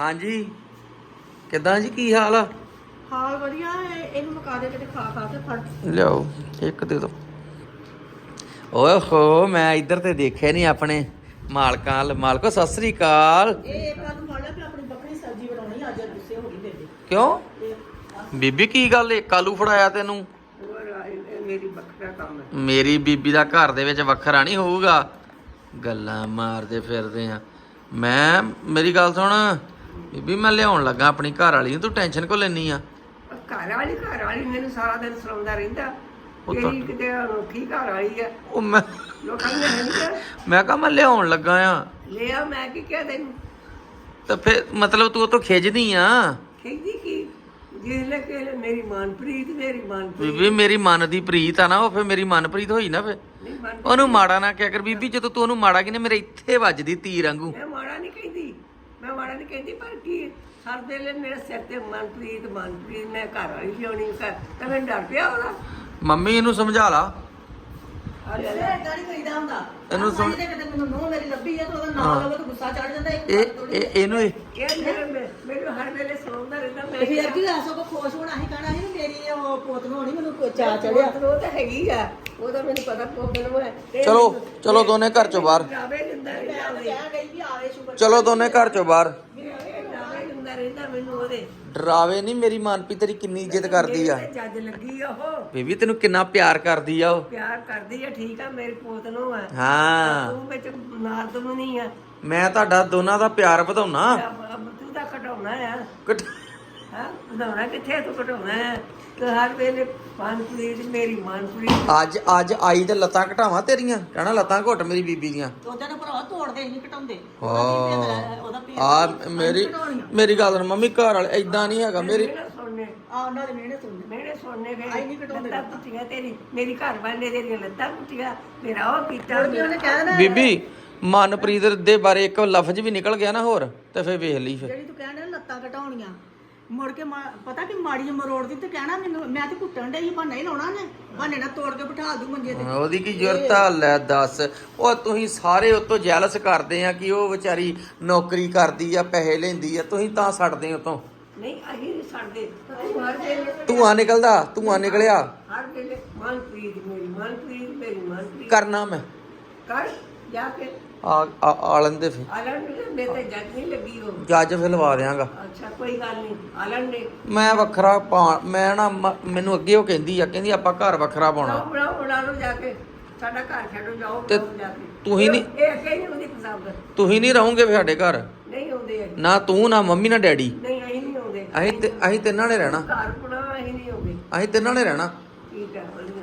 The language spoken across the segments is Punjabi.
ਹਾਂਜੀ। ਕਿੱਦਾਂ ਜੀ ਕੀ ਹਾਲ ਆ? ਹਾਲ ਵਧੀਆ ਹੈ ਇਹਨੂੰ ਮਕਾ ਦੇ ਕਿਤੇ ਖਾ ਖਾ ਕੇ ਫੜ। ਲਿਆਓ ਇੱਕ ਦੇ ਦੋ। ਓਏ ਹੋ ਮੈਂ ਇੱਧਰ ਤੇ ਦੇਖਿਆ ਨਹੀਂ ਆਪਣੇ ਮਾਲਕਾਂ ਵੱਲ। ਮਾਲਕੋ ਸਤਿ ਸ੍ਰੀ ਅਕਾਲ। ਇਹ ਇੱਕ ਵਾਰ ਨੂੰ ਫੜ ਲਿਆ ਕਿ ਆਪਣੀ ਬੱਕਰੀ ਸਬਜ਼ੀ ਬਣਾਉਣੀ ਅੱਜ ਗੁੱਸੇ ਹੋ ਗਈ ਬੇਬੇ ਕਿਉਂ? ਇਹ ਬੀਬੀ ਕੀ ਗੱਲ ਏ? ਕਾਲੂ ਫੜਾਇਆ ਤੈਨੂੰ? ਮੇਰੀ ਬੱਕਰਾ ਕੰਮ ਹੈ। ਮੇਰੀ ਬੀਬੀ ਦਾ ਘਰ ਦੇ ਵਿੱਚ ਵੱਖਰਾ ਨਹੀਂ ਹੋਊਗਾ। ਗੱਲਾਂ ਮਾਰਦੇ ਫਿਰਦੇ ਆ। ਮੈਂ ਮੇਰੀ ਗੱਲ ਸੁਣ। ਬੀਬੀ ਮੈਂ ਲਿਆਉਣ ਲੱਗਾ ਆਪਣੀ ਘਰ ਵਾਲੀ ਨੂੰ ਤੂੰ ਟੈਨਸ਼ਨ ਕਿਉਂ ਲੈਣੀ ਆ? ਘਰ ਵਾਲੀ ਘਰ ਵਾਲੀ ਮੈਨੂੰ ਸਾਰਾ ਦਿਨ ਸੁਣਾਉਂਦਾ ਰਹਿੰਦਾ। ਉਹ ਤਾਂ- ਕਿਤੇ ਅਨੋਖੀ ਘਰ ਵਾਲੀ ਆ। ਉਹ ਮੈਂ ਲੋਕਾਂ ਨੇ ਨਹੀਂ ਮੈਂ ਕਹਾ ਮੈਂ ਲਿਆਉਣ ਲੱਗਾ ਆ। ਲਿਆ ਮੈਂ ਕੀ ਕਿਹਾ ਤੈਨੂੰ? ਤਾਂ ਫਿਰ ਮਤਲਬ ਤੂੰ ਉਹ ਤੋਂ ਖਿੱਚਦੀ ਆ? ਕਹਿੰਦੀ ਕੀ? ਲੈ ਕੇ ਮੇਰੀ ਮਨਪ੍ਰੀਤ ਮੇਰੀ ਮਨਪ੍ਰੀਤ। ਬੀਬੀ ਮੇਰੀ ਮਨ ਦੀ ਪ੍ਰੀਤ ਆ ਨਾ ਉਹ ਫਿਰ ਮੇਰੀ ਮਨਪ੍ਰੀਤ ਹੋਈ ਨਾ ਫਿਰ। ਉਹਨੂੰ ਮਾੜਾ ਨਾ ਕਿਹਾ ਕਰ। ਬੀਬੀ ਜਦੋਂ ਤੂੰ ਉਹਨੂੰ ਮਾੜਾ ਕਿਨੇ ਮੇਰੇ ਇੱਥੇ ਵੱਜਦੀ ਤੀਰ ਵਾਂਗੂ। ਮੈਂ ਮਾੜਾ ਨਹੀਂ ਮਾੜਾ ਨਹੀਂ ਕਹਿੰਦੀ ਪਰ ਕੀ ਹਰ ਵੇਲੇ ਮੇਰੇ ਸਿਰ ਤੇ ਮਨਪ੍ਰੀਤ ਮਨਪ੍ਰੀਤ ਮੈਂ ਘਰ ਵਾਲੀ ਲਿਆਉਣੀ ਕਰ ਤਾਂ ਮੈਂ ਡਰ ਪਿਆ ਉਹਦਾ। ਮੰਮੀ ਇਹਨੂੰ ਸਮਝਾ ਲਾ। ਇਹ ਏਦਾਂ ਨਹੀਂ ਕਰੀਦਾ ਹੁੰਦਾ। ਇਹਨੂੰ ਇਹਨੂੰ ਸੁਣ- ਸਮਝਦੇ ਕਿਤੇ ਮੈਨੂੰ ਨੂੰਹ ਮੇਰੀ ਲੱਭੀ ਹੈ ਤਾਂ ਉਹਦਾ ਹਾਂ। ਨਾਮ ਲਵੇ ਤਾਂ ਗੁੱਸਾ ਚੜ ਜਾਂਦਾ ਇੱਕ ਇਹ ਵਾਰ ਥੋੜ੍ਹੀ। ਇਹ ਇਹਨੂੰ ਇਹ ਇਹ ਮੇਰੇ ਮੈਨੂੰ ਹਰ ਵੇਲੇ ਸੁਣਾਉਂਦਾ ਰਹਿੰਦਾ ਮੈਂ ਤੇ ਫਿਰ ਕੀ ਆਸੋ ਕੋ ਖੁਸ਼ ਹੋਣਾ ਸੀ ਕਹਿਣਾ ਸੀ ਵੀ ਮੇਰੀ ਉਹ ਪੋਤ ਨੂੰ ਹੋਣੀ ਮੈਨੂੰ ਕੋਈ ਚਾਅ ਚੜਿਆ ਉਹ ਤਾਂ ਹੈਗੀ ਆ। ਉਹ ਤਾਂ ਮੈਨੂੰ ਪਤਾ ਪੋਪਨ ਨੂੰ ਹੈ। ਤੇ ਚਲੋ ਚਲੋ ਦੋਨੇ ਘਰ ਚੋਂ ਬਾਹਰ। ਡਰਾਵੇ ਦਿੰਦਾ ਮੈਂ ਰਹਿੰਦਾ ਤਾਂ ਕਹਿ ਗਈ ਵੀ ਆਵੇ ਸ਼ੁਕਰ ਚਲੋ ਦੋਨੇ ਘਰ ਚੋਂ ਬਾਹਰ ਡਰਾਵੇ ਦਿੰਦਾ ਰਹਿੰਦਾ ਮੈਨੂੰ ਉਹਦੇ ਡਰਾਵੇ ਨਹੀਂ ਮੇਰੀ ਮਨਪ੍ਰੀਤ ਤੇਰੀ ਕਿੰਨੀ ਇੱਜ਼ਤ ਕਰਦੀ ਆ। ਜੱਜ ਲੱਗੀ ਆ ਉਹ। ਬੀਬੀ ਤੈਨੂੰ ਕਿੰਨਾ ਪਿਆਰ ਕਰਦੀ ਆ ਉਹ। ਪਿਆਰ ਕਰਦੀ ਆ ਠੀਕ ਆ ਮੇਰੇ ਪੋਤ ਨੂੰ ਆ। ਹਾਂ। ਤੂੰ ਵਿੱਚ ਨਾਲ ਤੂੰ ਨਹੀਂ ਆ। ਮੈਂ ਤੁਹਾਡਾ ਦੋਨਾਂ ਦਾ ਪਿਆਰ ਵਧਾਉਣਾ। ਤੂੰ ਤਾਂ ਘਟਾਉਣਾ ਆ। ਘਟ- ਹਾਂ ਵਧਾਉਣਾ ਕਿੱਥੇ ਤੂੰ ਘਟਾਉਣਾ ਆ ਤੇ ਹਰ ਵੇਲੇ ਮਨਪ੍ਰੀਤ ਮੇਰੀ ਮਨਪ੍ਰੀਤ ਅੱਜ ਅੱਜ ਆਈ ਤੇ ਲੱਤਾਂ ਘਟਾਵਾਂ ਤੇਰੀਆਂ? ਕਹਿਣਾ ਲੱਤਾਂ ਘੁੱਟ ਮੇਰੀ ਬੀਬੀ ਦੀਆਂ। ਉਹਦੇ ਨਾਲ ਭਰਾ ਤੋੜਦੇ ਨਹੀਂ ਘਟਾਉਂਦੇ। ਹਾਂ। ਉਹਦਾ ਭੇਦ ਆ ਮੇਰੀ ਮੇਰੀ ਗੱਲ ਸੁਣ ਮੰਮੀ ਘਰ ਵਾਲੇ ਐਦਾਂ ਨਹੀਂ ਹੈਗਾ ਮੇਰੀ ਮੇਰਾ ਸੁਣਨੇ। ਆ ਉਹਨਾਂ ਦੇ ਮਿਹਣੇ ਸੁਣਦੇ ਮੇਰੇ ਸੋਨੇ ਫੇ ਆਈ ਨਹੀਂ ਘਟਾਉਂਦੇ। ਲੱਤਾਂ ਪੁੱਟੀਆਂ ਤੇਰੀ ਮੇਰੀ ਘਰ ਵਾਲੇ ਤੇਰੀਆਂ ਲੱਤਾਂ ਪੁੱਟੀਆਂ ਮੇਰਾ ਉਹ ਕੀਤਾ। ਮੁੜ ਕੇ ਉਹਨੇ ਕਹਿ ਦੇਣਾ ਬੀਬੀ ਮਨਪ੍ਰੀਤ ਦੇ ਬਾਰੇ ਇੱਕ ਲਫ਼ਜ਼ ਵੀ ਨਿਕਲ ਗਿਆ ਨਾ ਹੋਰ ਤੇ ਫੇਰ ਵੇਖ ਲਈ ਫੇਰ। ਜਿਹੜੀ ਤੂੰ ਕਹਿਣਾ ਲੱਤਾਂ ਘਟਾਉਣੀਆਂ। ਮੁੜ ਕੇ ਮਾ- ਪਤਾ ਕਿ ਮਾੜੀ ਜਿਹੀ ਮਰੋੜਦੀ ਤੇ ਕਹਿਣਾ ਮੈਨੂੰ ਮੈਂ ਤੇ ਕੁੱਟਣ ਡਈ ਬਹਾਨਾ ਹੀ ਲਾਉਣਾ ਨੇ ਬਹਾਨੇ ਨਾਲ ਤੋੜ ਕੇ ਬਿਠਾ ਦੂ ਮੰਜੇ ਤੇ। ਉਹਦੀ ਕੀ ਜ਼ਰੂਰਤ ਆ ਲੈ ਦੱਸ। ਉਹ ਤੁਸੀਂ ਸਾਰੇ ਉਤੋਂ ਜੈਲਸ ਕਰਦੇ ਆ ਕਿ ਉਹ ਵਿਚਾਰੀ ਨੌਕਰੀ ਕਰਦੀ ਆ ਪੈਸੇ ਲੈਂਦੀ ਆ ਤੁਸੀਂ ਤਾਂ ਛੱਡਦੇ ਹੋ ਉਤੋਂ। ਨਹੀਂ ਅਸੀਂ ਨਹੀਂ ਛੱਡਦੇ ਤੂੰ ਹਰ ਵੇਲੇ ਧੂਆਂ ਨਿਕਲਦਾ ਧੂਆਂ ਨਿਕਲਿਆ। ਹਰ ਵੇਲੇ। ਮਨਪ੍ਰੀਤ ਮੇਰੀ ਮਨਪ੍ਰੀਤ ਮੇਰੀ ਮਨਪ੍ਰੀਤ। ਕਰਨਾ ਮੈਂ। ਕਰ ਜਾ ਕੇ। ਆ ਆ- ਆਲਣ ਦੇ ਫੇ ਆਲਣ ਨੇ ਮੇਰੇ ਤੇ ਜੱਜ ਨਹੀਂ ਲੱਗੀ ਉਹ। ਜੱਜ ਫੇ ਲਵਾ ਦਿਆਂਗਾ। ਅੱਛਾ ਕੋਈ ਗੱਲ ਨਹੀਂ ਆਲਣ ਨੇ ਮੈਂ ਵੱਖਰਾ ਪਾ- ਮੈਂ ਨਾ ਮ- ਮੈਨੂੰ ਅੱਗੇ ਉਹ ਕਹਿੰਦੀ ਆ ਕਹਿੰਦੀ ਆਪਾਂ ਘਰ ਵੱਖਰਾ ਪਾਉਣਾ। ਬਣਾਓ ਬਣਾਓ ਬਣਾ ਲਓ ਜਾ ਕੇ। ਸਾਡਾ ਘਰ ਛੱਡੋ ਜਾਓ ਤੇ ਬਣਾਓ ਜਾ ਕੇ। ਤੁਸੀਂ ਨਹੀਂ- ਇਹ ਅੱਗੇ ਨਹੀਂ ਉਹਦੀ ਪਸੰਦ। ਤੁਸੀਂ ਨਹੀਂ ਰਹੋਗੇ ਸਾਡੇ ਘਰ? ਨਹੀਂ ਆਉਂਦੇ ਅਸੀਂ। ਨਾ ਤੂੰ ਨਾ ਮੰਮੀ ਨਾ ਡੈਡੀ। ਨਹੀਂ ਅਸੀਂ ਨਹੀਂ ਆਉਂਦੇ। ਅਸੀਂ ਤੇ ਅਸੀਂ ਤਿੰਨਾਂ ਨੇ ਰਹਿਣਾ। ਘਰ ਬਣਾ ਅਸੀਂ ਨਹੀਂ ਆਉਂਦੇ। ਅਸੀਂ ਤਿੰਨਾਂ ਨੇ ਰਹਿਣਾ। ਠੀਕ ਹੈ ਵਧੀਆ।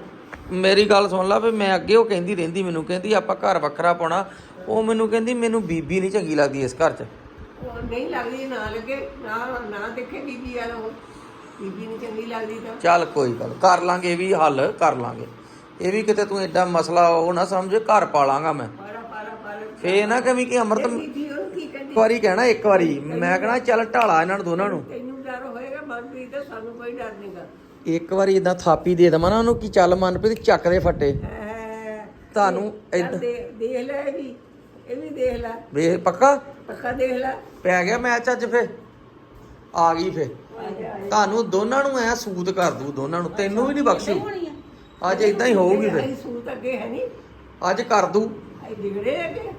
ਮੇਰੀ ਗੱਲ ਸੁਣ ਲਾ ਵੀ ਮੈਂ ਅੱਗੇ ਉਹ ਕਹਿੰਦੀ ਰਹਿੰਦੀ ਮੈਨੂੰ ਕਹਿੰਦੀ ਆਪਾਂ ਘਰ ਵੱਖਰਾ ਪਾਉਣਾ। ਉਹ ਮੈਨੂੰ ਕਹਿੰਦੀ ਮੈਨੂੰ ਬੀਬੀ ਨਹੀਂ ਚੰਗੀ ਲੱਗਦੀ ਇਸ ਘਰ 'ਚ। ਉਹ ਨਹੀਂ ਲੱਗਦੀ ਨਾ ਲੱਗੇ ਨਾ ਨਾ ਦੇਖੇ ਬੀਬੀ ਵਾਲਾ ਉਹ। ਬੀਬੀ ਨਹੀਂ ਚੰਗੀ ਲੱਗਦੀ ਤਾਂ। ਚੱਲ ਕੋਈ ਗੱਲ ਕਰ ਲਾਂਗੇ ਇਹ ਵੀ ਹੱਲ ਕਰ ਲਾਂਗੇ। ਇਹ ਵੀ ਕਿਤੇ ਤੂੰ ਐਡਾ ਮਸਲਾ ਉਹ ਨਾ ਸਮਝ ਘਰ ਪਾ ਲਾਂਗਾ ਮੈਂ। ਪਾਰਾ ਪਾਰਾ ਪਾਰਾ ਫੇ ਨਾ ਕਵੀ ਕਿ ਅਮਰਤ ਇੱਕ ਬੀਬੀ ਉਹ ਕੀ ਕਹਿੰਦੀ? ਵਾਰੀ ਕਹਿਣਾ ਇੱਕ ਵਾਰੀ। ਮੈਂ ਕਹਣਾ ਚੱਲ ਢਾਲਾ ਇਹਨਾਂ ਨੂੰ ਦੋਨਾਂ ਨੂੰ। ਤੈਨੂੰ ਡਰ ਹੋਏਗਾ ਮਨਪ੍ਰੀਤ ਤੇ ਸਾਨੂੰ ਕੋਈ ਡਰ ਨਹੀਂਗਾ ਇੱਕ ਵਾਰੀ ਇਦਾਂ ਥਾਪੀ ਦੇ ਦਵਾਂ ਨਾ ਉਹਨੂੰ ਕਿ ਚੱਲ ਮਨਪ੍ਰੀਤ ਚੱਕ ਦੇ ਫੱਟੇ। ਤੁਹਾਨੂੰ ਏਦਾਂ- ਦੇਖ ਲੈ ਇਹ ਵੀ। ਇਹ ਵੀ ਦੇਖ ਲੈ। ਵੇ ਪੱਕਾ? ਪੱਕਾ ਦੇਖ ਲੈ। ਪੈ ਗਿਆ ਮੈਚ ਅੱਜ ਫੇ ਆ ਗਈ ਫੇ ਤੁਹਾਨੂੰ ਦੋਨਾਂ ਨੂੰ ਐ ਸੂਤ ਕਰ ਦੂ ਦੋਨਾਂ ਨੂੰ। ਤੈਨੂੰ ਵੀ ਨਹੀਂ ਬਖਸ਼ੂ। ਅੱਜ ਇਦਾਂ ਹੀ ਹੋਊਗੀ ਫੇ ਸੂਤ ਅੱਗੇ ਹੈ ਨਹੀਂ ਅੱਜ ਕਰ ਦੂ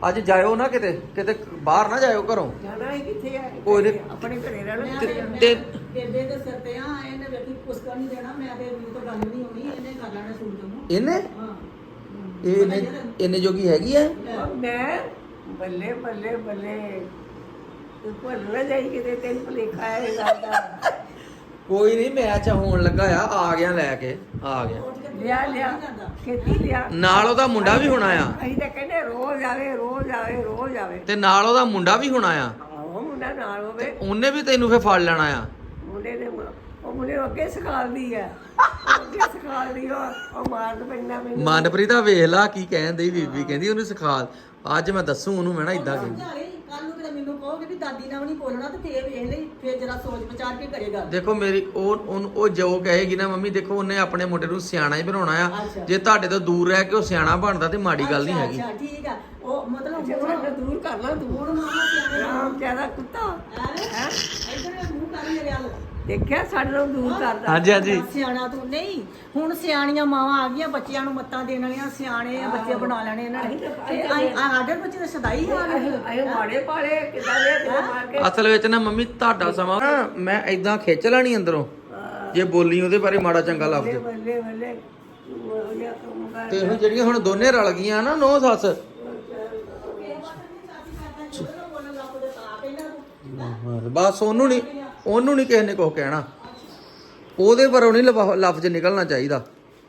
ਅੱਜ ਜਾਇਓ ਨਾ ਕਿਤੇ। ਕਿਤੇ ਬਾਹਰ ਨਾ ਜਾਇਓ ਘਰੋਂ। ਜਾਣਾ ਹੈ ਕਿੱਥੇ ਕੋਈ। ਆਪਣੇ ਘਰੇ ਰਹਿਣਾ ਤੇ- ਬੇਬੇ ਦੇ ਸਿਰ ਤੇ ਆ ਇਹਨੇ ਵੇਖੀ ਪੁਸਕਾ ਨਹੀਂ ਦੇਣਾ। ਮੈਂ ਤੇ ਮੈਨੂੰ ਤਾਂ ਗੱਲ ਨਹੀਂ ਹੋਣੀ ਇਹਨੇ ਕਰ ਲੈਣਾ ਸੂਟ ਨੂੰ। ਇਹਨੇ? ਹਾਂ। ਇਹ ਇਹਨੇ ਇਹਨੇ ਜੋਗੀ ਹੈਗੀ ਔਰ ਮੈਂ ਬੱਲੇ ਬੱਲੇ ਬੱਲੇ ਤੂੰ ਭੁੱਲ ਨਾ ਜਾਈ ਕਿਤੇ ਤੈਨੂੰ ਭੁਲੇਖਾ ਹੈ ਇਹ ਗੱਲ ਦਾ। ਕੋਈ ਨਹੀਂ ਮੈਚ ਹੋਣ ਲੱਗਾ ਆ ਆ ਗਿਆ ਲੈ ਕੇ ਆ ਗਿਆ। ਲਿਆ ਲਿਆ ਖੇਤੀ ਲਿਆ। ਨਾਲ ਉਹਦਾ ਮੁੰਡਾ ਵੀ ਹੋਣਾ ਆ? ਅਸੀਂ ਤਾਂ ਕਹਿੰਦੇ ਰੋਜ਼ ਆਵੇ ਰੋਜ਼ ਆਵੇ ਰੋਜ਼ ਆਵੇ। ਤੇ ਨਾਲ ਉਹਦਾ ਮੁੰਡਾ ਵੀ ਹੋਣਾ ਆ? ਆਹੋ ਮੁੰਡਾ ਨਾਲ ਹੋਵੇ। ਉਹਨੇ ਵੀ ਤੈਨੂੰ ਫੇ ਫੜ ਲੈਣਾ ਆ? ਉਹ ਮੁੰਡੇ ਨੂੰ ਅੱਗੇ ਸਿਖਾਉਂਦੀ ਆ। ਉਹ ਅੱਗੇ ਸਿਖਾਉਂਦੀ ਉਹ ਉਹ ਮਾਰਨ ਪੈਂਦਾ ਮੈਨੂੰ। ਮਨਪ੍ਰੀਤ ਆ ਵੇਖ ਲਾ ਕੀ ਕਹਿੰਦੀ ਬੀਬੀ। ਕਹਿੰਦੀ ਉਹਨੂੰ ਸਿਖਾ ਅੱਜ ਮੈਂ ਦੱਸੂ ਉਹਨੂੰ ਮੈਂ ਨਾ ਇਦਾਂ ਕਹਿੰਦੀ। ਕੱਲ ਨੂੰ ਕਿਤੇ ਮੈਨੂੰ ਕਹੋਗੇ ਵੀ ਦਾਦੀ ਨਾਲ ਨਹੀਂ ਬੋਲਣਾ ਤੇ ਫੇਰ ਵੇਖ ਲਈ ਫੇਰ ਜਰਾ ਸੋਚ ਵਿਚਾਰ ਕੇ ਕਰੇਗਾ ਦੇਖੋ ਮੇਰੀ ਉਹ ਉਹਨੂੰ- ਉਹ ਜੋ ਕਹੇਗੀ ਨਾ ਮੰਮੀ ਦੇਖੋ ਉਹਨੇ ਆਪਣੇ ਮੁੰਡੇ ਨੂੰ ਸਿਆਣਾ ਹੀ ਬਣਾਉਣਾ ਆ। ਅੱਛਾ। ਜੇ ਤੁਹਾਡੇ ਤੋਂ ਦੂਰ ਰਹਿ ਕੇ ਉਹ ਸਿਆਣਾ ਬਣਦਾ ਤੇ ਮਾੜੀ ਗੱਲ ਨਹੀਂ ਹੈਗੀ। ਅੱਛਾ ਠੀਕ ਆ। ਉਹ ਮਤਲਬ ਜੇ ਹੁਣ ਦੂਰ ਕਰ ਲਾਂ ਦੂਰ ਹੁਣ ਮਾਮਾ ਸਿਆਣੇ ਰਾਮ ਜ਼ਿਆਦਾ ਕੁੱਤਾ। ਐਵੇਂ ਹੈ? ਦੇਖਿਆ? ਸਾਡੇ ਤੋਂ ਦੂਰ ਕਰਦਾ। ਹਾਂਜੀ ਹਾਂਜੀ। ਸਿਆਣਾ ਤੂੰ। ਨਹੀਂ ਹੁਣ ਸਿਆਣੀਆਂ ਮਾਵਾਂ ਆ ਗਈਆਂ ਬੱਚਿਆਂ ਨੂੰ ਮੱਤਾਂ ਦੇਣ ਵਾਲੀਆਂ ਸਿਆਣੇ ਆ ਬੱਚੇ ਬਣਾ ਲੈਣੇ ਇਹਨਾਂ ਨੇ। ਤੇ ਆ- ਆ- ਸਾਡੇ ਬੱਚੇ ਤਾਂ ਸਦਾਈ ਹਾਲ ਆਏ ਮਾੜੇ ਪਾਲੇ ਕਿਦਾਂ ਦੇ ਕਿਦਾਂ ਮਾਰ ਕੇ। ਅਸਲ ਵਿੱਚ ਨਾ ਮੰਮੀ ਤੁਹਾਡਾ ਸਮਾਂ ਨਾ ਮੈਂ ਐਦਾਂ ਖਿੱਚ ਲੈਣੀ ਅੰਦਰੋਂ। ਜੇ ਬੋਲੀ ਉਹਦੇ ਬਾਰੇ ਮਾੜਾ ਚੰਗਾ ਲਫ਼ਜ਼ ਬੱਲੇ ਬੱਲੇ ਉਹ ਜਿਹਾ ਕੰਮ ਕਰ। ਤੇ ਉਹ ਜਿਹੜੀਆਂ ਹੁਣ ਦੋਨੇ ਰਲ ਗਈਆਂ ਨਾ ਨੋ ਸੱਸ। ਬਸ ਉਹਨੂੰ ਨਹੀਂ ਉਹਨੂੰ ਨਹੀਂ ਕਿਸੇ ਨੇ ਕੁਝ ਕਹਿਣਾ। ਉਹਦੇ ਪਰੋਂ ਨਹੀਂ ਲਫ- ਲਫ਼ਜ਼ ਨਿਕਲਣਾ ਚਾਹੀਦਾ।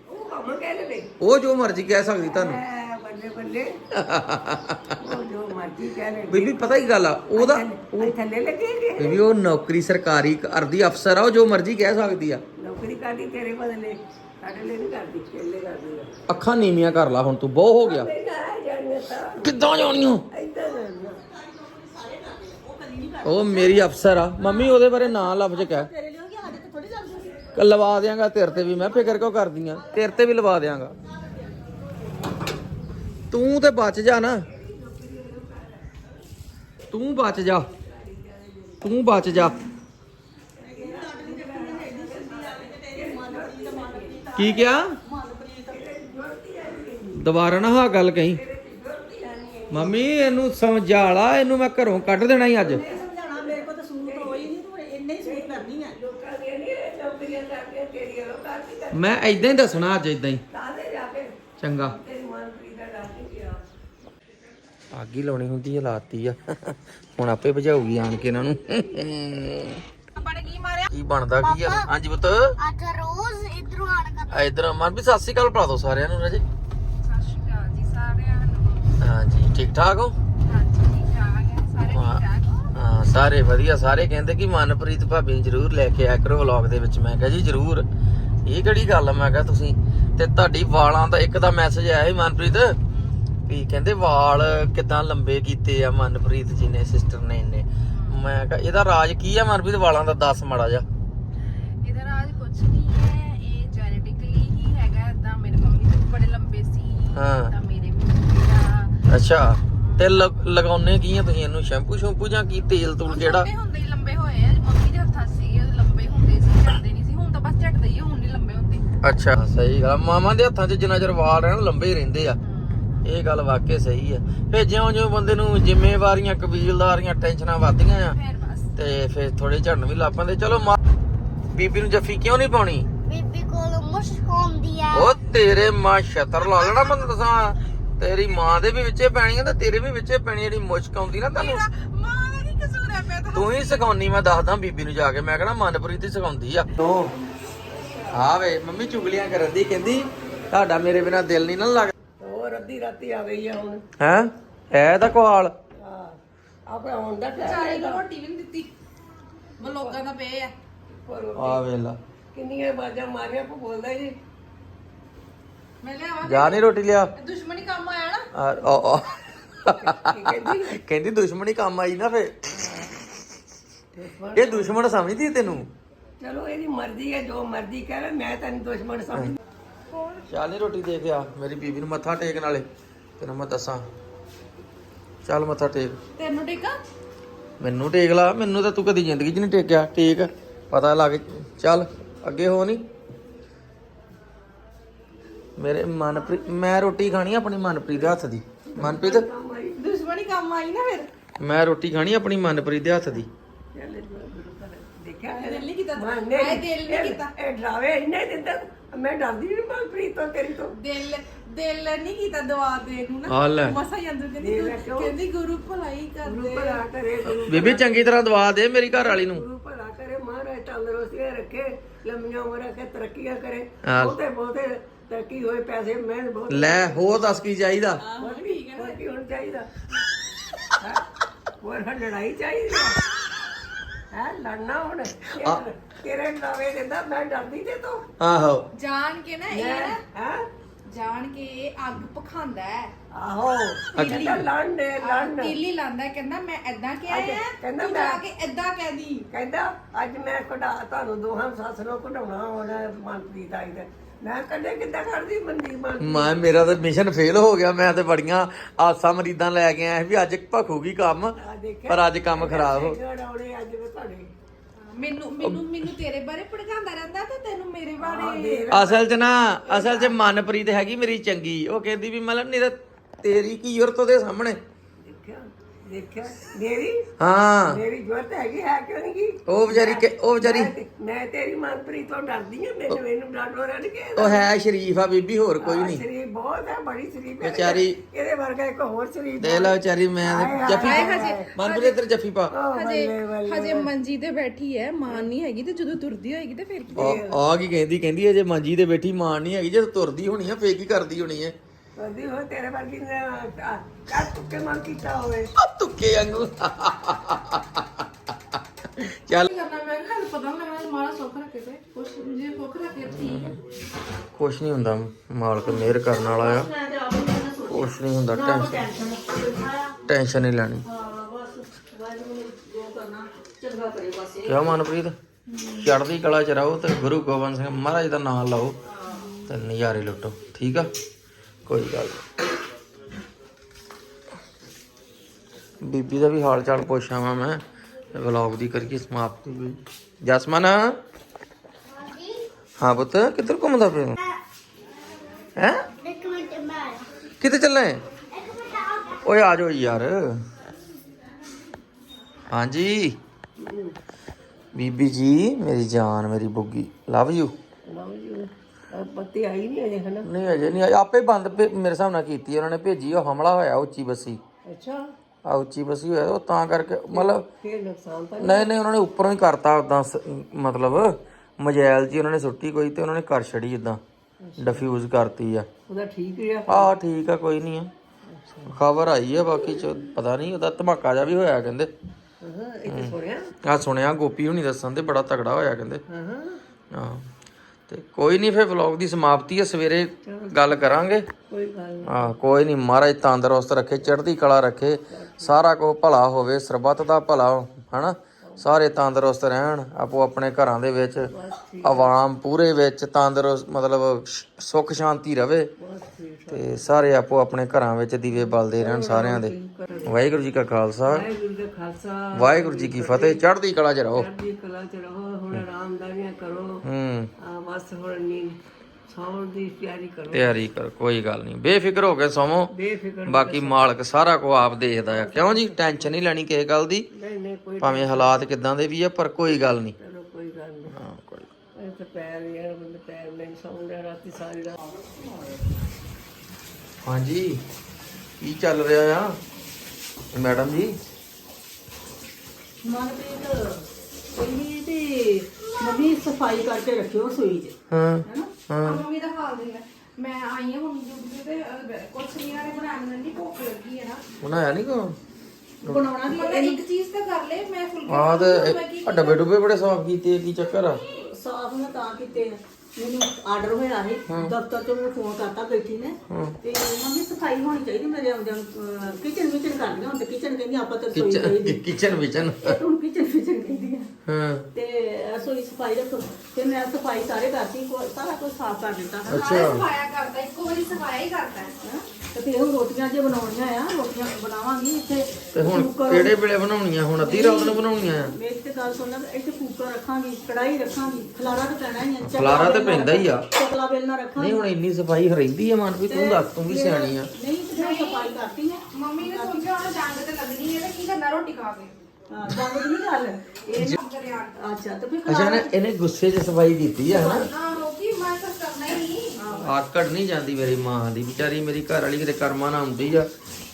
ਉਹ ਕੰਮ ਜੋ ਮਰਜ਼ੀ ਕਹਿ ਸਕਦੀ ਤੁਹਾਨੂੰ। ਐ ਬੱਲੇ ਬੱਲੇ ਉਹ ਜੋ ਮਰਜ਼ੀ ਕਹਿ ਲੈ ਬੀਬੀ ਪਤਾ ਕੀ ਗੱਲ ਆ? ਉਹਦਾ ਉਹ ਥੱਲੇ ਲੱਗੇਗੇ ਬੀਬੀ ਉਹ ਨੌਕਰੀ ਸਰਕਾਰੀ ਅਰਦੀ ਅਫਸਰ ਆ ਉਹ ਜੋ ਮਰਜ਼ੀ ਕਹਿ ਸਕਦੀ ਆ। ਨੌਕਰੀ ਕਰਦੀ ਤੇਰੇ ਬਦਲੇ। ਸਾਡੇ ਲਈ ਨਹੀਂ ਕਰਦੀ ਖੇਲੇ ਕਰਦੀ ਆ। ਅੱਖਾਂ ਨੀਵੀਆਂ ਕਰ ਲਾ ਹੁਣ ਤੂੰ ਬਹੁਤ ਹੋ ਗਿਆ। ਜਾਣੀਆਂ ਤਾਂ ਕਿੱਦਾਂ ਜਾਣੀਆਂ? ਉਹ ਮੇਰੀ ਅਫਸਰ ਆ। ਮੰਮੀ ਉਹਦੇ ਬਾਰੇ ਨਾਂ ਲਫ਼ਜ਼ ਕਹਿ। ਤੇਰੇ ਲਈ ਕਿ ਸਾਡੇ ਤੇ ਥੋੜੀ ਕ- ਲਵਾ ਦਿਆਂਗਾ ਤੇਰੇ ਤੇ ਵੀ ਮੈਂ ਫਿਕਰ ਕਿਉਂ ਕਰਦੀ ਆ ਤੇਰੇ ਤੇ ਵੀ ਲਵਾ ਦਿਆਂਗਾ। ਤੂੰ ਤੇ ਬਚ ਜਾ ਨਾ। ਤੂੰ ਬਚ ਜਾ। ਤੂੰ ਬਚ ਜਾ। ਕੀ ਕਿਹਾ? ਦੁਬਾਰਾ ਨਾ ਹਾਂ ਗੱਲ ਕਹੀਂ। ਮੰਮੀ ਇਹਨੂੰ ਸਮਝਾ ਲਾ ਇਹਨੂੰ ਮੈਂ ਘਰੋਂ ਕੱਢ ਦੇਣਾ ਹੀ ਅੱਜ ਸਮਝਾਣਾ ਮੇਰੇ ਕੋਲ ਤਾਂ ਸੂਟ ਹੋਈ ਨਹੀਂ ਤੂੰ ਇੰਨੇ ਹੀ ਸੂਟ ਕਰਨੀ ਹੈ ਲੋਕਾਂ ਦੀਆਂ ਨਹੀਂ ਨੌਕਰੀਆਂ ਕਰਦੀਆਂ ਤੇਰੀਆਂ ਲੋਕ ਕਰਦੀ ਕਰ ਮੈਂ ਐਦਾਂ ਹੀ ਦੱਸਣਾ ਅੱਜ ਐਦਾਂ ਹੀ। ਲਾਦੇ ਜਾ ਕੇ। ਚੰਗਾ। ਤੇਰੀ ਮਨਪ੍ਰੀਤ ਦਾ ਡਰ ਨਹੀਂ ਗਿਆ। ਅੱਗ ਹੀ ਲਾਉਣੀ ਹੁੰਦੀ ਹੈ ਲਾਤੀ ਆ। ਹੁਣ ਆਪੇ ਭਜਾਊਗੀ ਆਣ ਕੇ ਇਹਨਾਂ ਨੂੰ। ਕੀ ਬਣਦਾ ਕੀ ਆ? ਹਾਂਜੀ ਪੁੱਤ। ਅੱਜ ਰੋਜ਼ ਇਧਰੋਂ ਆਣ ਕਰ ਇਧਰ ਮਨ ਵੀ ਸਤਿ ਸ਼੍ਰੀ ਅਕਾਲ ਪੜਾ ਦੋ ਸਾਰਿਆਂ ਨੂੰ ਰਾਜੇ। ਸਤਿ ਸ਼੍ਰੀ ਅਕਾਲ ਜੀ ਸਾਰਿਆਂ ਨੂੰ। ਹਾਂਜੀ ਠੀਕ ਠਾਕ ਹੋ? ਹਾਂਜੀ ਠੀਕ ਠਾਕ ਹੈ ਸਾਰੇ। ਠੀਕ ਠਾਕ ਹੋ? ਹਾਂ ਸਾਰੇ ਵਧੀਆ। ਸਾਰੇ ਕਹਿੰਦੇ ਕਿ ਮਨਪ੍ਰੀਤ ਭਾਬੀ ਨੂੰ ਜ਼ਰੂਰ ਲੈ ਕੇ ਆਇਆ ਕਰੋ ਵਲੌਗ ਦੇ ਵਿੱਚ। ਮੈਂ ਕਿਹਾ ਜੀ ਜ਼ਰੂਰ। ਇਹ ਕਿਹੜੀ ਗੱਲ ਮੈਂ ਕਿਹਾ ਤੁਸੀਂ ਤੇ ਤੁਹਾਡੀ ਵਾਲਾਂ ਦਾ ਇੱਕ ਦਾ ਮੈਸੇਜ ਆਇਆ ਸੀ ਮਨਪ੍ਰੀਤ ਵੀ ਕਹਿੰਦੇ ਵਾਲ ਕਿਦਾਂ ਲੰਬੇ ਕੀਤੇ ਆ ਮਨਪ੍ਰੀਤ ਜੀ ਨੇ ਸਿਸਟਰ ਨੇ ਇਹਨੇ ਮੈਂ ਕਿਹਾ ਇਹਦਾ ਰਾਜ ਕੀ ਆ ਮਨਪ੍ਰੀਤ? ਵਾਲਾਂ ਦਾ ਦੱਸ ਮਾੜਾ ਜਾ ਇਹਦਾ ਰਾਜ ਕੁਝ ਨਹੀਂ ਹੈ। ਇਹ ਜੈਨੇਟਿਕਲੀ ਹੀ ਹੈਗਾ। ਏਦਾਂ ਮੇਰੇ ਮੰਮੀ ਦੇ ਵੀ ਬੜੇ ਲੰਬੇ ਸੀ। ਹਾਂ। ਤਾਂ ਮੇਰੇ ਵੀ ਜਿਹੜਾ ਅੱਛਾ। ਤੇ ਲਗਾਉਨੇ ਕੀ ਆ ਤੁਸੀਂ ਇਹਨੂੰ? ਸ਼ੈਂਪੂ ਸ਼ੈਂਪੂ ਜਾਂ ਕੀ? ਤੇਲ ਤੂਲ ਕਿਹੜਾ ਲੰਬੇ ਹੁੰਦੇ ਹੀ ਲੰਬੇ ਹੋਏ ਆ। ਮੰਮੀ ਦੇ ਹੱਥਾਂ ਸੀ ਲੰਬੇ ਹੁੰਦੇ ਸੀ ਝੜਦੇ ਨਹੀਂ ਸੀ। ਹੁਣ ਤਾਂ ਬਸ ਝੜਦੇ ਹੀ ਆ, ਹੁਣ ਨਹੀਂ ਲੰਬੇ ਹੁੰਦੇ ਅੱਛਾ। ਸਹੀ ਗੱਲ ਮਾਮਾ ਦੇ ਹੱਥਾਂ 'ਚ ਜਿੰਨਾ ਚਿਰ ਵਾਲ ਰਹਿਣ ਲੰਬੇ ਹੀ ਰਹਿੰਦੇ ਆ। ਇਹ ਗੱਲ ਵਾਕਿਆ ਸਹੀ ਹੈ ਫੇ ਜਿਉਂ-ਜਿਉਂ ਬੰਦੇ ਨੂੰ ਜ਼ਿੰਮੇਵਾਰੀਆਂ ਕਬੀਲਦਾਰੀਆਂ ਟੈਨਸ਼ਨਾਂ ਵੱਧਦੀਆਂ ਆ ਤੇ ਫੇ ਥੋੜੇ ਝੜਨ ਵੀ ਲੱਗ ਪੈਂਦੇ। ਚਲੋ ਮਾਂ ਬੀਬੀ ਨੂੰ ਜੱਫੀ ਕਿਉਂ ਨਹੀਂ ਪਾਉਣੀ? ਬੀਬੀ ਕੋਲ ਮੁਸ਼ਕ ਹੁੰਦੀ ਆ। ਉਹ ਤੇਰੇ ਮਾਂ ਛਤਰ ਲਾ ਲੈਣਾ ਮੈਂ ਦੱਸਾਂ ਤੇਰੀ ਮਾਂ ਦੇ ਵੀ ਵਿੱਚੇ ਪੈਣੀ ਆ ਤੇ ਤੇਰੇ ਵੀ ਵਿੱਚੇ ਪੈਣੀ ਜਿਹੜੀ ਮੁਸ਼ਕ ਆਉਂਦੀ ਨਾ ਤੁਹਾਨੂੰ ਮਾਂ ਦਾ ਕੀ ਕਸੂਰ ਹੈ ਮੈਂ ਤਾਂ ਤੂੰ ਹੀ ਸਿਖਾਉਣੀ ਮੈਂ ਦੱਸਦਾ ਬੀਬੀ ਨੂੰ ਜਾ ਕੇ। ਮੈਂ ਕਹਣਾ ਮਨਪ੍ਰੀਤ ਹੀ ਸਿਖਾਉਂਦੀ ਆ। ਤੂੰ ਆ ਵੇ ਮੰਮੀ ਚੁਗਲੀਆਂ ਕਰਨ ਦੀ ਕਹਿੰਦੀ ਤੁਹਾਡਾ ਮੇਰੇ ਬਿਨਾ ਦਿਲ ਨਹੀਂ ਨਾ ਲੱਗਦਾ ਹੋਰ ਅੱਧੀ ਰਾਤੀ ਆ ਗਈ ਆ ਹੁਣ। ਹੈ? ਹੈ ਤਾਂ ਕੋਲ ਹਾਂ ਆਪਣੇ ਹੁਣ ਦਾ ਟਾਈਮ ਚਾਰੇ ਨੂੰ ਰੋਟੀ ਵੀ ਨਹੀਂ ਦਿੱਤੀ। ਬਲੋਗਾ ਦਾ ਪਏ ਆ। ਆ ਵੇਲਾ ਕਿੰਨੀਆਂ ਬਾਜਾਂ ਮਾਰੀਆਂ ਕੋ ਬੋਲਦਾ ਹੀ ਨਹੀਂ। ਮੈਂ ਲਿਆਵਾ ਜਾ ਨਹੀਂ ਰੋਟੀ ਲਿਆ। ਦੁਸ਼ਮਣੀ ਕੰਮ ਆਇਆ ਨਾ। ਆ। ਕੀ ਕਹਿੰਦੀ? ਕਹਿੰਦੀ ਦੁਸ਼ਮਣੀ ਕੰਮ ਆਈ ਨਾ ਫੇ ਇਹ ਦੁਸ਼ਮਣ ਸਮਝਦੀ ਤੈਨੂੰ? ਚਲੋ ਇਹਦੀ ਮਰਜ਼ੀ ਹੈ ਜੋ ਮਰਜ਼ੀ ਕਰੇ ਮੈਂ ਤੈਨੂੰ ਦੁਸ਼ਮਣ ਸਮਝ ਚੱਲ ਨੀ ਰੋਟੀ ਦੇ ਕੇ ਆ ਮੇਰੀ ਬੀਬੀ ਨੂੰ ਮੱਥਾ ਟੇਕ ਨਾਲੇ। ਤੈਨੂੰ ਮੈਂ ਦੱਸਾਂ। ਚੱਲ ਮੱਥਾ ਟੇਕ। ਤੈਨੂੰ ਟਿਕਾ? ਮੈਨੂੰ ਟੇਕ ਲਾ ਮੈਨੂੰ ਤਾਂ ਤੂੰ ਕਦੀ ਜ਼ਿੰਦਗੀ 'ਚ ਨਹੀਂ ਟੇਕਿਆ। ਟੇਕ ਪਤਾ ਲੱਗ ਚੱਲ ਅੱਗੇ ਹੋ ਨਹੀਂ ਮੇਰੇ ਮਨਪ੍ਰੀਤ ਮੈਂ ਰੋਟੀ ਖਾਣੀ ਆ ਆਪਣੀ ਮਨਪ੍ਰੀਤ ਦੇ ਹੱਥ ਦੀ। ਮਨਪ੍ਰੀਤ? ਦੁਸ਼ਮਣੀ ਕੰਮ ਆਈ ਨਾ ਫਿਰ। ਮੈਂ ਰੋਟੀ ਖਾਣੀ ਆਪਣੀ ਮਨਪ੍ਰੀਤ ਦੇ ਹੱਥ ਦੀ। ਦੇਖਿਆ ਨਹੀਂ ਕੀਤਾ ਮਾਂ ਆਏ ਦਿਲ ਨਹੀਂ ਕੀਤਾ। ਇਹ ਡਰਾਵੇ ਇੰਨੇ ਦਿੰਦਾ ਮੈਂ ਡਰਦੀ ਨਹੀਂ ਮਨਪ੍ਰੀਤ ਤੋਂ ਤੇਰੀ ਤੋਂ। ਦਿਲ ਦਿਲ ਨਹੀਂ ਕੀਤਾ ਦਵਾ ਦੇ ਨੂੰ ਆ ਲੈ। ਨਾ ਮਸਾ ਹੀ ਅੰਦਰ ਕਹਿੰਦੀ ਦੇ ਲੈ ਕਿਉਂ? ਕਹਿੰਦੀ ਗੁਰੂ ਭਲਾਈ ਗੁਰੂ ਕਰਦੇ ਭਲਾ ਕਰੇ ਗੁਰੂ ਬੀਬੀ ਚੰਗੀ ਤਰ੍ਹਾਂ ਦਵਾ ਦੇ ਮੇਰੀ ਘਰ ਵਾਲੀ ਨੂੰ। ਗੁਰੂ ਭਲਾ ਕਰੇ ਮਹਾਰਾਜ ਤੰਦਰੁਸਤੀਆਂ ਰੱਖੇ ਲੰਮੀਆਂ ਉਮਰਾਂ ਕੇ ਤਰੱਕੀਆਂ ਕਰੇ। ਹਾਂ। ਬਹੁਤੇ ਬਹੁਤੇ ਤਰੱਕੀ ਹੋਏ ਪੈਸੇ ਬਹੁਤ ਲੈ ਹੋਰ ਦੱਸ ਕੀ ਚਾਹੀਦਾ? ਹੋਰ ਕੀ ਹੋਣਾ ਚਾਹੀਦਾ? ਹੈਂ? ਹੋਰ ਲੜਾਈ ਚਾਹੀਦੀ ਹੈ ਲੜਨਾ ਹੁਣ? ਇਹ ਤੇਰੇ ਨਾਵੇਂ ਦਿੰਦਾ ਮੈਂ ਡਰਦੀ ਤੇ ਤੂੰ? ਆਹੋ। ਜਾਣ ਕੇ ਨਾ ਇਹ ਨਾ ਹੈ? ਜਾਣ ਕੇ ਇਹ ਅੱਗ ਪਖਾਂਦਾ ਹੈ। ਆਹੋ। ਕਹਿੰਦਾ ਲੜਨ ਦੇ ਲੜਨ ਤੀਲੀ ਲਾਂਦਾ ਕਹਿੰਦਾ ਮੈਂ ਐਦਾਂ ਕਿਹਾ ਹੈ ਕਹਿੰਦਾ ਤੂੰ ਜਾ ਮੈਂ- ਕੇ ਐਦਾਂ ਕਹਿਦੀ ਕਹਿੰਦਾ ਅੱਜ ਮੈਂ ਕਢਾ ਤੁਹਾਨੂੰ ਦੋਹਾਂ ਸੱਸ ਨੂੰ ਕਢਾਉਣਾ ਹੋਣਾ ਮਨਪ੍ਰੀਤ ਆਈ ਦਾ ਮੈਂ ਕੱਢੇ ਕਿੱਦਾਂ ਕਰਦੀ ਬੰਦੀ ਮਨ ਮੈਂ ਮੇਰਾ ਤਾਂ ਮਿਸ਼ਨ ਫੇਲ ਹੋ ਗਿਆ। ਮੈਂ ਤੇ ਬੜੀਆਂ ਆਸਾਂ ਮਰੀਦਾਂ ਲੈ ਕੇ ਆਇਆ ਸੀ ਵੀ ਅੱਜ ਭਖੂਗੀ ਕੰਮ ਪਰ ਅੱਜ ਕੰਮ ਖਰਾਬ ਹੋ ਕਢਾਉਣੇ ਅੱਜ ਵੀ ਤੁਹਾਡੇ ਮੈਨੂੰ ਮੈਨੂੰ ਮੈਨੂੰ ਤੇਰੇ ਬਾਰੇ ਭੜਕਾਉਂਦਾ ਰਹਿੰਦਾ ਤੇ ਤੈਨੂੰ ਮੇਰੇ ਬਾਰੇ ਅਸਲ 'ਚ ਨਾ ਅਸਲ 'ਚ ਮਨਪ੍ਰੀਤ ਹੈਗੀ ਮੇਰੀ ਚੰਗੀ। ਉਹ ਕਹਿੰਦੀ ਵੀ ਮਤਲਬ ਨਹੀਂ ਤਾਂ ਤੇਰੀ ਕੀ ਜ਼ਰੂਰਤ ਉਹਦੇ ਸਾਹਮਣੇ। ਦੇਖਿਆ? ਮੇਰੀ? ਹਾਂ। ਮੇਰੀ ਜੁਰਤ ਹੈਗੀ ਹੈ ਕਿਉਂ ਨਹੀਂ ਗੀ? ਉਹ ਵਿਚਾਰੀ ਕਿ- ਉਹ ਵਿਚਾਰੀ ਮੈਂ ਤੇ- ਮੈਂ ਤੇਰੀ ਮਨਪ੍ਰੀਤ ਤੋਂ ਡਰਦੀ ਹਾਂ ਮੈਨੂੰ ਮੈਨੂੰ ਡਰ ਹੋ ਰਿਹਾ ਕਿ ਉਹ ਹੈ ਸ਼ਰੀਫ ਆ ਬੀਬੀ ਹੋਰ ਕੋਈ ਨਹੀਂ ਸ਼ਰੀਫ ਬਹੁਤ ਹੈ ਬੜੀ ਸ਼ਰੀਫ ਹੈ ਵਿਚਾਰੀ- ਇਹਦੇ ਵਰਗਾ ਇੱਕ ਹੋਰ ਸ਼ਰੀਫ ਦੇ ਲੈ ਵਿਚਾਰੀ ਮੈਂ ਤੇ ਜੱਫੀ ਮਨਪ੍ਰੀਤ ਇੱਧਰ ਜੱਫੀ ਪਾ। ਹਜੇ ਹਜੇ ਮੰਜੀ ਤੇ ਬੈਠੀ ਹੈ ਮਾਂ ਨਹੀਂ ਹੈਗੀ ਤੇ ਜਦੋਂ ਤੁਰਦੀ ਹੋਏਗੀ ਤੇ ਫਿਰ ਕੀ ਆ ਆ ਕੀ ਕਹਿੰਦੀ ਕਹਿੰਦੀ ਅਜੇ ਮੰਜੀ ਤੇ ਬੈਠੀ ਮਾਂ ਨਹੀਂ ਹੈਗੀ ਜੇ ਤੁਰਦੀ ਹੋਣੀ ਆ ਫੇਕ ਹੀ ਕਰਦੀ ਹੋਣੀ ਹੈ ਕਦੀ ਹੋ ਤੇਰੇ ਵਰਗੀ ਨੇ ਕੱਟ ਤੁੱਕੇ ਮਨ ਕੀਤਾ ਹੋਵੇ। ਆ ਤੁੱਕੇ ਵਾਂਗੂ। ਚੱਲ। ਕਰਨਾ? ਮੈਂ ਕਿਹਾ ਪਤਾ ਨਹੀਂ ਲੱਗਣਾ ਮਾਰਾ ਸੁੱਖ ਰੱਖੇ ਤੇ। ਕੁਛ ਜੇ ਸੁੱਖ ਰੱਖੇ ਠੀਕ ਹੈ। ਕੁਛ ਨਹੀਂ ਹੁੰਦਾ ਮਾਲਕ ਮਿਹਰ ਕਰਨ ਵਾਲਾ ਆ। ਕੁਛ ਨਹੀਂ ਹੁੰਦਾ ਟੈਨਸ਼ਨ ਟੈਨਸ਼ਨ ਨਹੀਂ ਲੈਣੀ। ਕਿਉਂ ਮਨਪ੍ਰੀਤ? ਚੜ੍ਹਦੀ ਕਲਾ ਚ ਰਹੋ ਤੇ ਗੁਰੂ ਗੋਬਿੰਦ ਸਿੰਘ ਮਹਾਰਾਜ ਦਾ ਨਾਮ ਲਓ ਤੇ ਨਜ਼ਾਰੇ ਲੁੱਟੋ ਠੀਕ ਆ? ਕੋਈ ਗੱਲ। ਬੀਬੀ ਦਾ ਵੀ ਹਾਲ ਚਾਲ ਪੁੱਛਾਂ ਵਾਂ ਮੈਂ ਵਲੌਗ ਦੀ ਕਰੀਏ ਸਮਾਪਤੀ ਵੀ। ਜਸਮਨ? ਹਾਂ ਪੁੱਤ ਕਿੱਧਰ ਘੁੰਮਦਾ ਪਿਆ ਹੈ? ਇੱਕ ਮਿੰਟ ਮੈਂ ਕਿੱਥੇ ਚੱਲੇ? ਇੱਕ ਮਿੰਟ ਆ ਓਏ ਆ ਜਾਓ ਯਾਰ। ਹਾਂਜੀ। ਬੀਬੀ ਜੀ ਮੇਰੀ ਜਾਨ ਮੇਰੀ ਬੁੱਗੀ। Love you. ਪੱਤੀ ਆਈ ਨਹੀਂ ਅਜੇ ਹਨਾ? ਨਹੀਂ ਅਜੇ ਨਹੀਂ ਆਈ। ਆਪੇ ਬੰਦ ਭੇ- ਮੇਰੇ ਹਿਸਾਬ ਨਾਲ ਕੀਤੀ ਉਹਨਾਂ ਨੇ ਭੇਜੀ ਉਹ ਹਮਲਾ ਹੋਇਆ ਉੱਚੀ ਬੱਸੀ। ਅੱਛਾ। ਆ ਉੱਚੀ ਬੱਸੀ ਹੋਇਆ ਉਹ ਤਾਂ ਕਰਕੇ ਮਤਲਬ ਫੇਰ ਨੁਕਸਾਨ ਤਾਂ ਨਹੀਂ ਨਹੀਂ ਉਹਨਾਂ ਨੇ ਉੱਪਰੋਂ ਹੀ ਕਰਤਾ ਉਦਾਂ ਮਤਲਬ ਮਜੈਲ ਜੀ ਉਹਨਾਂ ਨੇ ਸੁੱਟੀ ਕੋਈ ਤੇ ਉਹਨਾਂ ਨੇ ਕਰ ਛੜੀ ਇਦਾਂ ਡਿਫਿਊਜ਼ ਕਰਤੀ ਆ। ਉਹਦਾ ਠੀਕ ਰਿਹਾ ਆ ਠੀਕ ਆ ਕੋਈ ਨਹੀਂ ਆ। ਖਬਰ ਆਈ ਆ ਬਾਕੀ ਚ ਪਤਾ ਨਹੀਂ ਉਹਦਾ ਧਮਾਕਾ ਜਾ ਵੀ ਹੋਇਆ ਕਹਿੰਦੇ। ਹਾਂ। ਇੱਥੇ ਸੁਣਿਆ? ਆ ਸੁਣਿਆ ਗੋਪੀ ਹੁਣੀ ਦੱਸਣ ਤੇ ਬੜਾ ਤਗੜਾ ਹੋਇਆ ਕਹਿੰਦੇ। ਹਾਂ ਹਾਂ ਤੇ ਕੋਈ ਨਹੀਂ ਫਿਰ ਵਲੌਗ ਦੀ ਸਮਾਪਤੀ ਹੈ ਸਵੇਰੇ ਗੱਲ ਕਰਾਂਗੇ। ਕੋਈ ਗੱਲ ਨਹੀਂ। ਹਾਂ ਕੋਈ ਨਹੀਂ ਮਹਾਰਾਜ ਤੰਦਰੁਸਤ ਰੱਖੇ ਚੜ੍ਹਦੀ ਕਲਾ ਰੱਖੇ। ਸਾਰਾ ਕੋ ਭਲਾ ਹੋਵੇ ਸਰਬੱਤ ਦਾ ਭਲਾ ਹਨਾ? ਸਾਰੇ ਤੰਦਰੁਸਤ ਰਹਿਣ ਆਪੋ ਆਪਣੇ ਘਰਾਂ ਦੇ ਵਿੱਚ ਆਵਾਮ ਪੂਰੇ ਵਿੱਚ ਤੰਦਰੁਸਤ ਮਤਲਬ ਸੁੱਖ ਸ਼ਾਂਤੀ ਰਵੇ। ਤੇ ਸਾਰੇ ਆਪੋ ਆਪਣੇ ਘਰਾਂ ਵਿੱਚ ਦੀਵੇ ਬਲਦੇ ਰਹਿਣ ਸਾਰਿਆਂ ਦੇ। ਵਾਹਿਗੁਰੂ ਜੀ ਕਾ ਖਾਲਸਾ। ਵਾਹਿਗੁਰੂ ਦਾ ਖਾਲਸਾ। ਵਾਹਿਗੁਰੂ ਜੀ ਕੀ ਫਤਿਹ। ਚੜ੍ਹਦੀ ਕਲਾ 'ਚ ਰਹੋ। ਚੜ੍ਹਦੀ ਕਲਾ ਚ ਰਹੋ ਹੁਣ ਆਰਾਮਦਾਰੀਆਂ ਕਰੋ। ਹੂੰ। ਆ ਬਸ ਹੁਣ ਨੀਂਦ ਸੌਣ ਦੀ ਤਿਆਰੀ ਕਰੋ। ਤਿਆਰੀ ਕਰ ਕੋਈ ਗੱਲ ਨਹੀਂ ਬੇਫਿਕਰ ਹੋ ਕੇ ਸੌਵੋ ਬੇਫਿਕਰ ਬਾਕੀ ਮਾਲਕ ਸਾਰਾ ਕੁ ਆਪ ਦੇਖਦਾ ਆ। ਕਿਉਂ ਜੀ? ਟੈਨਸ਼ਨ ਨਹੀਂ ਲੈਣੀ ਕਿਸੇ ਗੱਲ ਦੀ। ਨਹੀਂ ਨਹੀਂ ਕੋਈ ਭਾਵੇਂ ਹਾਲਾਤ ਕਿਦਾਂ ਦੇ ਵੀ ਆ ਪਰ ਕੋਈ ਗੱਲ ਨਹੀਂ ਚਲੋ ਕੋਈ ਗੱਲ ਨਹੀਂ ਹਾਂ ਕੋਈ ਇਹ ਤਾਂ ਪੈਰ ਯਾਰ ਬੰਦੇ ਪੈਰ ਨਹੀਂ ਸੌਂਦਾ ਰਾਤੀ ਸਾਰੀ ਰਾਤ। ਹਾਂਜੀ ਕੀ ਚੱਲ ਰਿਹਾ ਆ? ਮੈਡਮ ਜੀ? ਮਨਪ੍ਰੀਤ ਕਹਿੰਦੀ ਤੇ ਮੰਮੀ ਸਫ਼ਾਈ ਕਰਕੇ ਰੱਖਿਓ ਸੋਈ 'ਚ। ਹਾਂ ਹੈਨਾ? ਹਾਂ। ਮੰਮੀ ਦਾ ਹਾਲ ਮੈਂ ਆਈ ਹਾਂ ਮੰਮੀ ਡਿਊਟੀ ਤੇ ਕੁਛ ਨਹੀਂ ਆਰੇ ਬਣਾਉਣ ਨੂੰ ਨਹੀਂ ਭੁੱਖ ਲੱਗੀ ਹੈ ਨਾ। ਬਣਾਇਆ ਨਹੀਂ ਕੋ ਬਣਾਉਣਾ ਵੀ ਮਤਲਬ ਇੱਕ ਚੀਜ਼ ਤਾਂ ਕਰ ਲੈ ਮੈਂ ਫੁਲਕੇ ਮੈਂ ਤੇ ਡੱਬੇ ਡੁੱਬੇ ਬੜੇ ਸਾਫ਼ ਕੀਤੇ ਕੀ ਚੱਕਰ ਆ? ਸਾਫ਼ ਨਾ ਤਾਂ ਕੀਤੇ ਆ। ਮੈਨੂੰ ਆਰਡਰ ਹੋਇਆ ਸੀ ਦਫ਼ਤਰ ਤੋਂ ਮੈਨੂੰ ਫੋਨ ਕਰਤਾ ਬੈਠੀ ਨੇ। ਤੇ ਮੰਮੀ ਸਫ਼ਾਈ ਹੋਣੀ ਚਾਹੀਦੀ ਮੇਰੇ ਆਉਂਦਿਆਂ ਕਿਚਨ ਵਿਚਨ ਕਰਦੀਆਂ ਹੁਣ ਤੇ ਕਿਚਨ ਕਹਿੰਦੀ ਆਪਾਂ ਤੇ ਰਸੋਈ ਚਾਹੀਦੀ ਕਿਚਨ ਵਿਚਨ ਹੁਣ ਕਿਚਨ ਵਿਚਨ ਕਹਿੰਦੀ ਆ। ਹਾਂ। ਤੇ ਰਸੋਈ ਸਫ਼ਾਈ ਰੱਖੋ। ਤੇ ਮੈਂ ਸਫ਼ਾਈ ਸਾਰੇ ਕਰਤੀ ਕੋ- ਸਾਰਾ ਕੁਝ ਸਾਫ਼ ਕਰ ਦਿੱਤਾ। ਹੈ ਸਾਰੇ ਸਫਾਇਆ ਕਰਦਾ ਇੱਕੋ ਵਾਰੀ ਸਫਾਇਆ ਹੀ ਕਰਦਾ ਹੈ। ਤੇ ਫਿਰ ਹੁਣ ਰੋਟੀਆਂ ਜੇ ਬਣਾਉਣੀਆਂ ਆ ਰੋਟੀਆਂ ਬਣਾਵਾਂਗੀ ਇੱਥੇ ਤੇ ਹੁਣ ਕੁੱਕਰ- ਕਿਹੜੇ ਵੇਲੇ ਬਣਾਉਣੀਆਂ? ਹੁਣ ਅੱਧੀ ਰਾਤ ਨੂੰ ਬਣਾਉਣੀਆਂ ਆ? ਮੇਰੀ ਤੇ ਗੱਲ ਸੁਣ ਲੈ ਇੱਥੇ ਕੁੱਕਰ ਰੱਖਾਂਗੀ ਕੜਾਈ ਰੱਖਾਂਗੀ ਖਲਾਰਾ ਤਾਂ ਪੈਣਾ ਹੀ ਆ ਚਕਲਾ ਖਲਾਰਾ ਤੇ ਬੇਲਣਾ ਪੈਂਦਾ ਹੀ ਆ। ਚਕਲਾ ਬੇਲਣਾ ਰੱਖਾਂਗੀ। ਨਹੀਂ ਹੁਣ ਇੰਨੀ ਸਫ਼ਾਈ ਰਹਿੰਦੀ ਆ ਮਨ ਵੀ ਤੂੰ ਦੱਸ ਤੂੰ ਵੀ ਸਿਆਣੀ ਆ। ਨਹੀਂ ਤੇ ਸਫ਼ਾਈ ਕਰਤੀ ਹੈ ਮੰਮੀ ਨੇ ਸੋਚਿਆ ਉਹਨੇ ਜੰਗ ਤੇ ਲੱਗਣੀ ਹੈ ਤੇ ਕੀ ਕਰਨਾ ਰੋਟੀ ਖਾ ਕੇ? ਹਾਂ ਜੰਗ ਦੀ ਨਹੀਂ ਗੱਲ। ਇਹ ਕਰਿਆ ਅੱਛਾ। ਤੇ ਫਿਰ ਅੱਛਾ ਨਾ ਇਹਨੇ ਗੁੱਸੇ 'ਚ ਸਫ਼ਾਈ ਕੀਤੀ ਆ ਹਨਾ ਨਾ ਰੋਕੀ ਮੈਂ ਤਾਂ ਕਰਨਾ ਹੀ ਆਕੜ ਨਹੀਂ ਜਾਂਦੀ ਮੇਰੀ ਮਾਂ ਦੀ। ਵਿਚਾਰੀ ਮੇਰੀ ਘਰ ਵਾਲੀ ਕਿਤੇ ਕਰਮਾਂ ਨਾਲ ਹੁੰਦੀ ਆ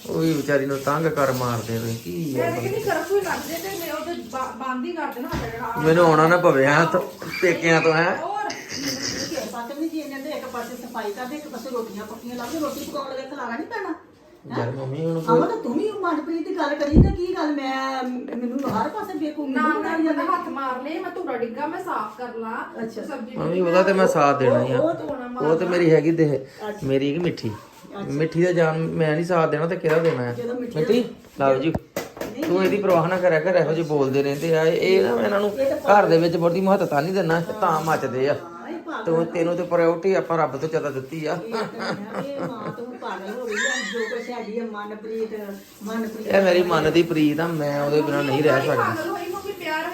ਉਹ ਵੀ ਵਿਚਾਰੀ ਨੂੰ ਤੰਗ ਕਰ ਮਾਰਦੇ ਵੇ ਕੀ ਆ ਮੈਂ ਤਾਂ ਕਹਿੰਦੀ ਕਰਫੂ ਹੀ ਲੱਗਦੇ ਤੇ ਮੈਂ ਉਹਦੇ ਬੰਦ ਹੀ ਮੈਨੂੰ ਆਉਣਾ ਨਾ ਪਵੇ ਆ ਪੇਕਿਆਂ ਤੋਂ ਹੈ। ਪਾਸੇ ਨਹੀਂ ਜੀ ਇਹਨਾਂ ਦੇ ਇੱਕ ਪਾਸੇ ਸਫ਼ਾਈ ਕਰਦੇ ਇੱਕ ਪਾਸੇ ਰੋਟੀਆਂ ਪੱਕੀਆਂ ਲਾ ਕੇ ਰੋਟੀ ਪਕਾਉਣ ਲੱਗੇ ਖਲਾਰਾ ਨਹੀਂ ਪੈਣਾ। ਯਾਰ ਮੰਮੀ ਹੁਣ ਆਵਾ ਤਾਂ ਤੂੰ ਵੀ ਮਨਪ੍ਰੀਤ ਦੀ ਗੱਲ ਕਰੀ ਤਾਂ ਕੀ ਗੱਲ ਮੈਂ ਮੈਨੂੰ ਹਰ ਪਾਸੇ ਬੇਕੂਫੀ ਨਾ ਨਾ ਮੈਂ ਹੱਥ ਮਾਰ ਲਏ ਮੈਂ ਧੂੜਾ ਡਿੱਗਾ ਮੈਂ ਸਾਫ਼ ਕਰ ਲਾਂ ਅੱਛਾ। ਸਬਜ਼ੀ ਮੰਮੀ ਉਹਦਾ ਤੇ ਮੈਂ ਸਾਥ ਦੇਣਾ ਹੀ ਆ। ਉਹ ਧੋਣਾ ਉਹ ਤੇ ਮੇਰੀ ਹੈਗੀ ਦੇ ਮੇਰੀ ਕਿ ਮਿੱਠੀ। ਮਿੱਠੀ ਦਾ ਜਾਨ ਮੈਂ ਨਹੀਂ ਸਾਥ ਦੇਣਾ ਤੇ ਕਿਹਦਾ ਦੇਣਾ ਹੈ ਜਦੋਂ ਮਿੱਠੀ ਮਿੱਠੀ? ਲਓ ਜੀ। ਤੂੰ ਇਹਦੀ ਪਰਵਾਹ ਨਾ ਕਰਿਆ ਕਰ ਇਹੋ ਜਿਹੇ ਬੋਲਦੇ ਰਹਿੰਦੇ ਆ। ਇਹ ਨਾ ਮੈਂ ਇਹਨਾਂ ਨੂੰ ਘਰ ਦੇ ਵਿੱਚ ਬੜੀ ਮਹੱਤਤਾ ਨਹੀਂ ਦਿੰਦਾ ਤਾਂ ਮੱਚਦੇ ਆ। ਤੂੰ ਤੈਨੂੰ ਤੇ ਪ੍ਰਾਇੋਰਟੀ ਆਪਾਂ ਰੱਬ ਤੋਂ ਜ਼ਿਆਦਾ ਦਿੱਤੀ ਆ। ਇਹ ਮਾਂ ਤੋਂ ਪਾਗਲ ਹੋ ਗਈ ਆ। ਜੋ ਕੁਛ ਹੈਗੀ ਆ ਮਨਪ੍ਰੀਤ ਮਨਪ੍ਰੀਤ ਇਹ ਮੇਰੀ ਮਨ ਦੀ ਪ੍ਰੀਤ ਆ ਮੈਂ ਉਹਦੇ ਬਿਨਾਂ ਨਹੀਂ ਰਹਿ ਸਕਦੀ। ਪਾਗਲ ਹੋਈ ਪਿਆਰ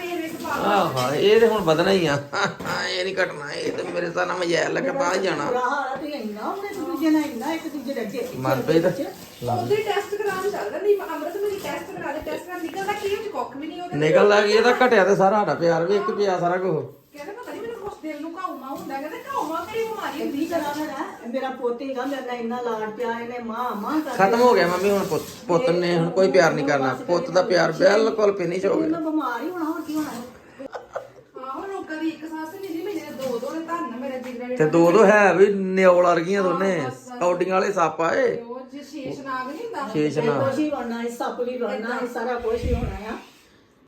ਆਹਾ ਇਹ ਤੇ ਹੁਣ ਵਧਣਾ ਹੀ ਆ। ਇਹ ਨਹੀਂ ਘਟਣਾ ਇਹ ਤੇ ਮੇਰੇ ਸਾਹ ਨਾਲ ਮਜ਼ੈਲ ਲੱਗਦਾ ਹੀ ਜਾਣਾ। ਬੁਰਾ ਹਾਲ ਆ ਤੇ ਇੰਨਾ ਉਹਨੇ ਇੱਕ ਦੂਜੇ ਨਾਲ ਇੰਨਾ ਇੱਕ ਦੂਜੇ ਦੇ ਅੱਗੇ ਮਨਪ੍ਰੀਤ ਉਹਦੇ ਟੈਸਟ ਕਰਾਉਣ ਚੱਲਦਾ ਨਹੀਂ ਅਮਰਤ ਮੇਰੀ ਟੈਸਟ ਕਰਾ ਦੇ ਟੈਸਟ ਕਰ ਨਿਕਲਦਾ ਕੀ ਉਹ ਕੁੱਖ ਵੀ ਨਹੀਂ ਉਹਦੇ ਨਿਕਲਦਾ ਕੀ ਇਹਦਾ ਘਟਿਆ ਤੇ ਸਾਰਾ ਸਾਡਾ ਪਿਆਰ ਵੀ ਇੱਕ ਪਿਆ ਸਾਰਾ ਕੁਝ ਕਹਿੰਦਾ ਪਤਾ ਨਹੀਂ ਮੈਨੂੰ ਕੁਛ ਦਿਲ ਨੂੰ ਘਾਉਮਾ ਹੁੰਦਾ ਕਹਿੰਦਾ ਘਾਉਮਾ ਕਿਹੜੀ ਬਿਮਾਰੀ ਹੁੰਦੀ ਦਾ ਨਾ ਮੇਰਾ ਪੋਤੀ ਹੈਗਾ ਮੇਰੇ ਨਾਲ ਇੰਨਾ ਲਾਡ ਪਿਆ ਇਹਨੇ ਮਾਂ ਮਾਂ ਕਰ ਖਤਮ ਹੋ ਗਿਆ ਮੰਮੀ ਹੁਣ ਪੁੱਤ- ਪੁੱਤ ਨੇ ਹੁਣ ਕੋਈ ਪਿਆਰ ਨਹੀਂ ਕਰਨਾ। ਪੁੱਤ ਦਾ ਪਿਆਰ ਬਿਲਕੁਲ ਫਿਨਿਸ਼ ਹੋ ਗਿਆ ਮੈਂ ਬਿਮਾਰ ਹੀ ਹੋਣਾ ਹੋਰ ਕੀ ਹੋਣਾ? ਹੈ? ਆਹੋ ਲੋਕਾਂ ਦੀ ਇੱਕ ਸਾਸ ਨਹੀਂ ਜੀ ਮੇਰੇ ਦੋ ਦੋ ਨੇ ਧੰਨ ਮੇਰੇ ਦਿਲ ਤੇ ਦੋ ਦੋ ਹੈ ਵੀ ਨਿਓਲ ਵਰਗੀਆਂ ਦੋਨੇ। ਕੌਡੀਆਂ ਵਾਲੇ ਸੱਪ ਆਏ ਉਹ ਜੇ ਸ਼ੇਸ਼ ਨਾਗ ਨਹੀਂ ਹੁੰਦਾ। ਸ਼ੇਸ਼ ਇਹ ਨਾ ਕੁਛ ਹੀ ਸੱਪ ਵੀ ਬਣਨਾ ਸਾਰਾ ਕੁਝ ਹੀ ਹੋਣਾ ਆ।